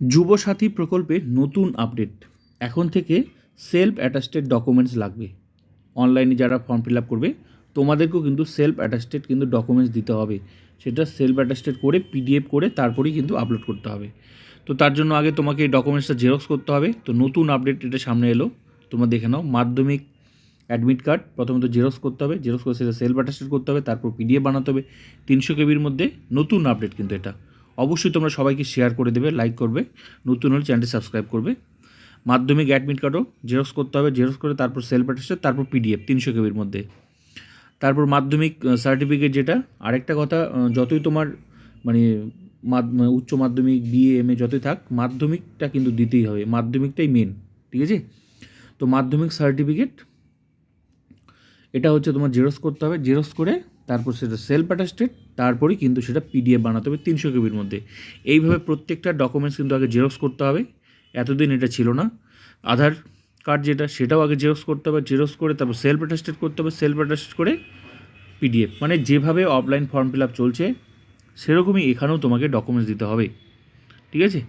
যুবসাথী প্রকল্পে নতুন আপডেট। এখন থেকে সেলফ অ্যাটাস্টেড ডকুমেন্টস লাগবে অনলাইনে যারা ফর্ম ফিল আপ করবে, তোমাদেরকেও কিন্তু সেলফ অ্যাটাস্টেড কিন্তু ডকুমেন্টস দিতে হবে। সেটা সেলফ অ্যাটাস্টেড করে পিডিএফ করে, তারপরেই কিন্তু আপলোড করতে হবে। তো তার জন্য আগে তোমাকে এই ডকুমেন্টসটা জেরক্স করতে হবে। তো নতুন আপডেট এটা সামনে এলো। তোমরা দেখে নাও, মাধ্যমিক অ্যাডমিট কার্ড প্রথমত জেরক্স করতে হবে। জেরক্স করে সেটা সেলফ অ্যাটাস্টেড করতে হবে, তারপর পিডিএফ বানাতে হবে। তিনশো কেবির মধ্যে নতুন আপডেট কিন্তু এটা। অবশ্যই তোমরা সবাইকে শেয়ার করে দেবে লাইক করবে, নতুন হলে চ্যানেলটি সাবস্ক্রাইব করবে। মাধ্যমিক অ্যাডমিট কার্ডও জেরক্স করতে হবে জেরক্স করে তারপর সেলফ অ্যাটাস্টেড তারপর পিডিএফ তিনশো কেবির মধ্যে। তারপর মাধ্যমিক সার্টিফিকেট যেটা, আরেকটা কথা যতই তোমার মানে মানে উচ্চ মাধ্যমিক বিএ এম এ যতই থাক, মাধ্যমিকটা কিন্তু দিতেই হবে, মাধ্যমিকটাই মেন ঠিক আছে? তো মাধ্যমিক সার্টিফিকেট এটা হচ্ছে তোমার জেরক্স করতে হবে জেরক্স করে তারপর সেটা সেলফ অ্যাটাস্টেড তারপরেই কিন্তু সেটা পিডিএফ বানাতে হবে তিনশো কেবির মধ্যে। এইভাবে প্রত্যেকটা ডকুমেন্টস কিন্তু আগে জেরক্স করতে হবে। এতদিন এটা ছিল না। আধার কার্ড যেটা, সেটাও আগে জেরক্স করতে হবে। জেরক্স করে তারপর সেলফ অ্যাটাস্টেড করতে হবে। সেলফ অ্যাটাস্টেড করে পিডিএফ মানে যেভাবে অফলাইন ফর্ম ফিল আপ চলছে, সেরকমই এখানেও তোমাকে ডকুমেন্টস দিতে হবে। ঠিক আছে?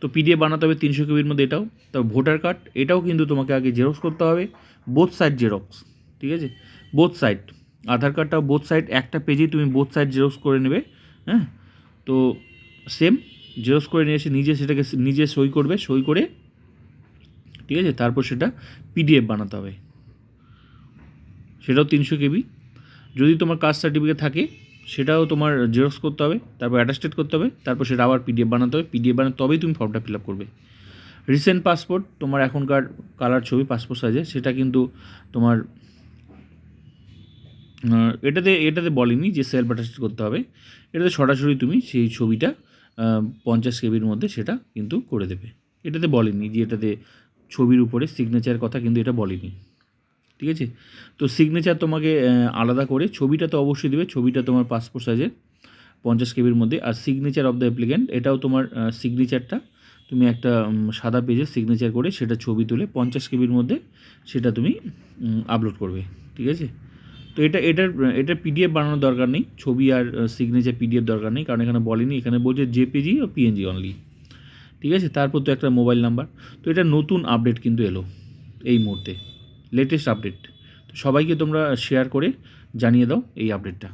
তো পিডিএফ বানাতে হবে তিনশো কেবির মধ্যে এটাও। তারপর ভোটার কার্ড এটাও কিন্তু তোমাকে আগে জেরক্স করতে হবে। বোথ সাইড জেরক্স ঠিক আছে? বোথ সাইড আধার কার্ডটাও বোথ সাইড একটা পেজেই তুমি বোথ সাইড জেরক্স করে নেবে হ্যাঁ? তো সেম জেরক্স করে নিয়ে এসে নিজে সেটাকে নিজে সই করবে, সই করে, ঠিক আছে? তারপর সেটা পিডিএফ বানাতে হবে। সেটাও তিনশো কেবি। যদি তোমার কাস্ট সার্টিফিকেট থাকে, সেটাও তোমার জেরক্স করতে হবে, তারপর অ্যাটাস্টেড করতে হবে, তারপর সেটা আবার পিডিএফ বানাতে হবে। পিডিএফ বানাতে, তবেই তুমি ফর্মটা ফিল আপ করবে। রিসেন্ট পাসপোর্ট তোমার এখনকার কালার ছবি পাসপোর্ট সাইজে সেটা কিন্তু তোমার এটাতে এটাতে বলেনি যে সেলফ অ্যাটাস্টেড করতে হবে। এটাতে সরাসরি তুমি সেই ছবিটা পঞ্চাশ কেবির মধ্যে সেটা কিন্তু করে দেবে। এটাতে বলেনি যে এটাতে ছবির উপরে সিগনেচার কথা কিন্তু এটা বলেনি। ঠিক আছে? তো সিগনেচার তোমাকে আলাদা করে ছবিটা তো অবশ্যই দেবে, ছবিটা তোমার পাসপোর্ট সাইজের পঞ্চাশ কেবির মধ্যে আর সিগনেচার অফ দ্য অ্যাপ্লিক্যান্ট এটাও তোমার সিগনেচারটা তুমি একটা সাদা পেজে সিগনেচার করে সেটা ছবি তুলে পঞ্চাশ কেবির মধ্যে সেটা তুমি আপলোড করবে। ঠিক আছে? তো এটা, এটার, এটা পিডিএফ বানানোর দরকার নেই। ছবি আর সিগনেচার পিডিএফ দরকার নেই, কারণ এখানে বলেনি, এখানে বলছে জেপিজি ও পিএনজি অনলি ঠিক আছে? তারপর তো একটা মোবাইল নাম্বার তো এটা নতুন আপডেট কিন্তু এলো এই মুহূর্তে। লেটেস্ট আপডেট তো সবাইকে তোমরা শেয়ার করে জানিয়ে দাও এই আপডেটটা